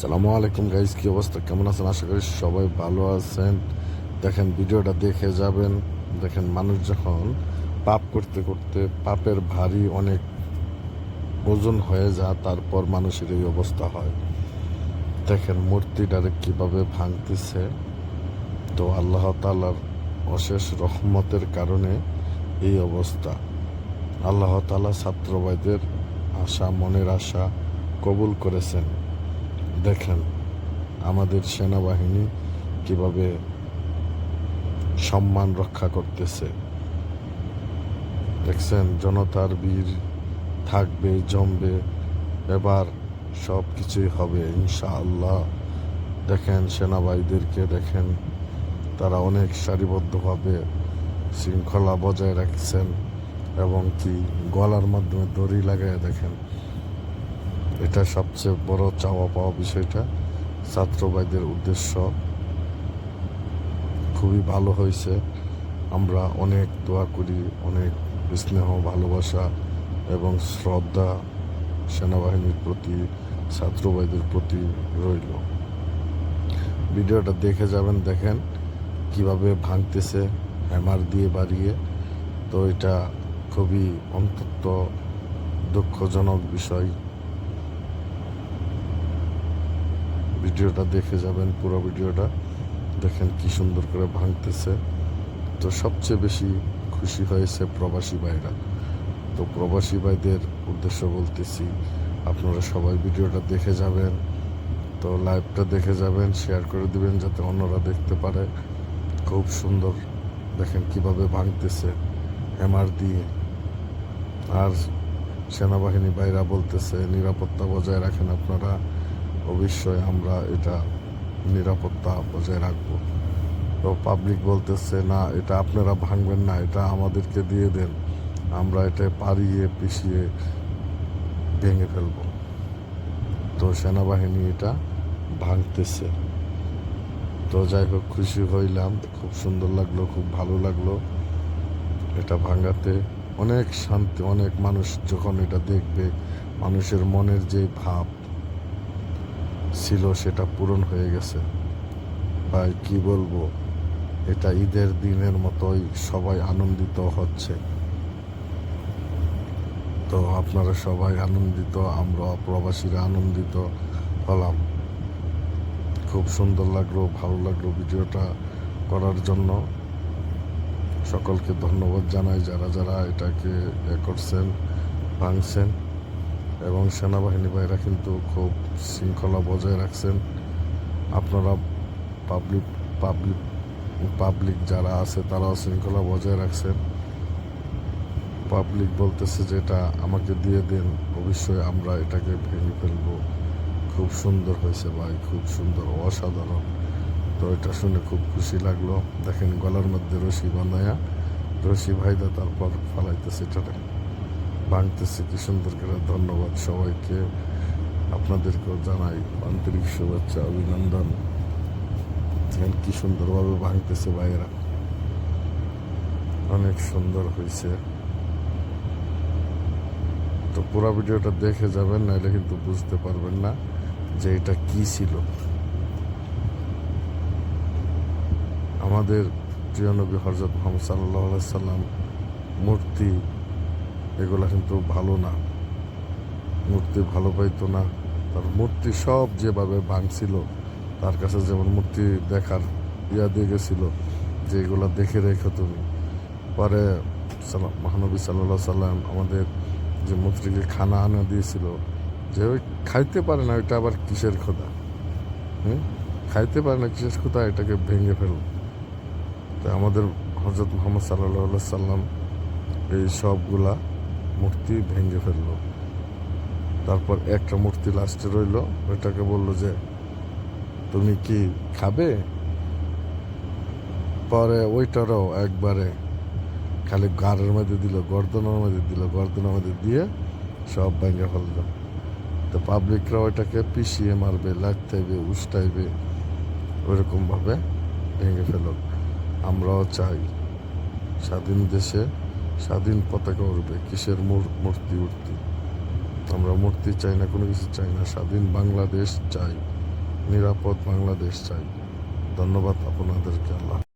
সালামু আলাইকুম গাইজ কি অবস্থা? কেমন আছেন? আশা করি সবাই ভালো আছেন। দেখেন, ভিডিওটা দেখে যাবেন। দেখেন, মানুষ যখন পাপ করতে করতে পাপের ভারী অনেক ওজন হয়ে যায়, তারপর মানুষের এই অবস্থা হয়। দেখেন, মূর্তিটারে কীভাবে ভাঙতেছে। তো আল্লাহ তালার অশেষ রহমতের কারণে এই অবস্থা। আল্লাহ তালা ছাত্রবাইদের আশা, মনের আশা কবুল করেছেন। দেখেন আমাদের সেনাবাহিনী কীভাবে সম্মান রক্ষা করতেছে। দেখছেন, জনতার বীর থাকবে, জমবে, এবার সব কিছুই হবে, ইনশাআল্লাহ। দেখেন, সেনাবাহিনীদেরকে দেখেন, তারা অনেক সারিবদ্ধভাবে শৃঙ্খলা বজায় রাখছেন এবং কি গলার মাধ্যমে দড়ি লাগায় দেখেন। এটা সবচেয়ে বড় চাওয়া পাওয়া বিষয়টা। ছাত্রবাইদের উদ্দেশ্য খুবই ভালো হয়েছে। আমরা অনেক দোয়া করি, অনেক স্নেহ, ভালোবাসা এবং শ্রদ্ধা সেনাবাহিনীর প্রতি ছাত্রবাইদের প্রতি রইল। ভিডিওটা দেখে যাবেন, দেখেন কীভাবে ভাঙতেছে, হ্যামার দিয়ে বাড়িয়ে। তো এটা খুবই অন্তত দুঃখজনক বিষয়। ভিডিওটা দেখে যাবেন, পুরো ভিডিওটা। দেখেন কি সুন্দর করে ভাঙতেছে। তো সবচেয়ে বেশি খুশি হয়েছে প্রবাসী ভাইরা। তো প্রবাসী ভাইদের উদ্দেশ্য বলতেছি, আপনারা সবাই ভিডিওটা দেখে যাবেন। তো লাইভটা দেখে যাবেন শেয়ার করে দিবেন যাতে অন্যরা দেখতে পারে। খুব সুন্দর। দেখেন কীভাবে ভাঙতেছে হ্যামার দিয়ে। আর সেনাবাহিনী বাইরা বলতেছে, নিরাপত্তা বজায় রাখেন আপনারা। অবশ্যই আমরা এটা নিরাপত্তা বজায় রাখব। তো পাবলিক বলতেছে, না, এটা আপনারা ভাঙবেন না, এটা আমাদেরকে দিয়ে দেন। আমরা এটা পারিয়ে পিষিয়ে ভেঙে ফেলব। তো সেনাবাহিনী এটা ভাঙতেছে। তো যাই হোক, খুশি হইলাম। খুব সুন্দর লাগল, খুব ভালো লাগল এটা ভাঙাতে। অনেক শান্তি, অনেক মানুষ যখন এটা দেখবে, মানুষের মনের যে ভাব ছিল, সেটা পূরণ হয়ে গেছে। ভাই, কি বলব? এটা ঈদের দিনের মতোই সবাই আনন্দিত হচ্ছে। তো আপনারা সবাই আনন্দিত, আমরা প্রবাসীরা আনন্দিত হলাম। খুব সুন্দর লাগল, ভালো লাগল ভিডিওটা করার জন্য। সকলকে ধন্যবাদ জানাই, যারা যারা এটাকে এ করছেন, ভাঙছেন। এবং সেনাবাহিনী ভাইরা কিন্তু খুব শৃঙ্খলা বজায় রাখছেন। আপনারা পাবলিক পাবলিক পাবলিক যারা আছে, তারাও শৃঙ্খলা বজায় রাখছেন। পাবলিক বলতেছে যে এটা আমাকে দিয়ে দেন, অবশ্যই আমরা এটাকে ভেঙে ফেলব। খুব সুন্দর হয়েছে ভাই, খুব সুন্দর, অসাধারণ। তো এটা শুনে খুব খুশি লাগল। দেখেন গলার মধ্যে রশি বানায়া রশি ভাইদা তারপর ফালাইতেছে এটাকে ভাঙতেছে কি সুন্দর করে ধন্যবাদ সবাইকে। আপনাদেরকেও জানাই আন্তরিক শুভেচ্ছা, অভিনন্দন। দেখেন কি সুন্দরভাবে ভাঙতেছে ভাইয়েরা অনেক সুন্দর হয়েছে। তো পুরো ভিডিওটা দেখে যাবেন, নাহলে কিন্তু বুঝতে পারবেন না যে এটা কি ছিল। আমাদের প্রিয় নবী হজরত মোহাম্মদ সাল্লাহ সাল্লাম মূর্তি এগুলা কিন্তু ভালো না। মূর্তি ভালো পাইতো না। তার মূর্তি সব যেভাবে ভাঙছিল, তার কাছে যেমন মূর্তি দেখার ইয়া দিয়ে গেছিল, যে এগুলা দেখে রেখো তুমি। পরে মহানবী সাল্লাহ সাল্লাম আমাদের যে মূর্তিকে খানা আনা দিয়েছিল, যে ওই খাইতে পারে না, ওইটা আবার কিসের খোদা? হুম? খাইতে পারে না, কিসের খোদা? এটাকে ভেঙে ফেল তো আমাদের হজরত মোহাম্মদ সাল্লাহ সাল্লাম এই সবগুলা মূর্তি ভেঙে ফেলল। তারপর একটা মূর্তি লাস্টে রইল, ওইটাকে বলল যে, তুমি কি খাবে? পরে ওইটারও একবারে খালি গাড়ের মধ্যে দিল, গর্দনের মধ্যে দিল, গর্দনের মধ্যে দিয়ে সব ভেঙে ফেলল। তো পাবলিকরা ওইটাকে পিষিয়ে মারবে লাগতাইবে উষ্টাইবে ওইরকমভাবে ভেঙে ফেল আমরাও চাই স্বাধীন দেশে স্বাধীন পতাকা উঠবে কিসের মূর- মূর্তি উঠতি আমরা মূর্তি চাই না, কোনো কিছু চাই না। স্বাধীন বাংলাদেশ চাই, নিরাপদ বাংলাদেশ চাই। ধন্যবাদ আপনাদেরকে, আল্লাহ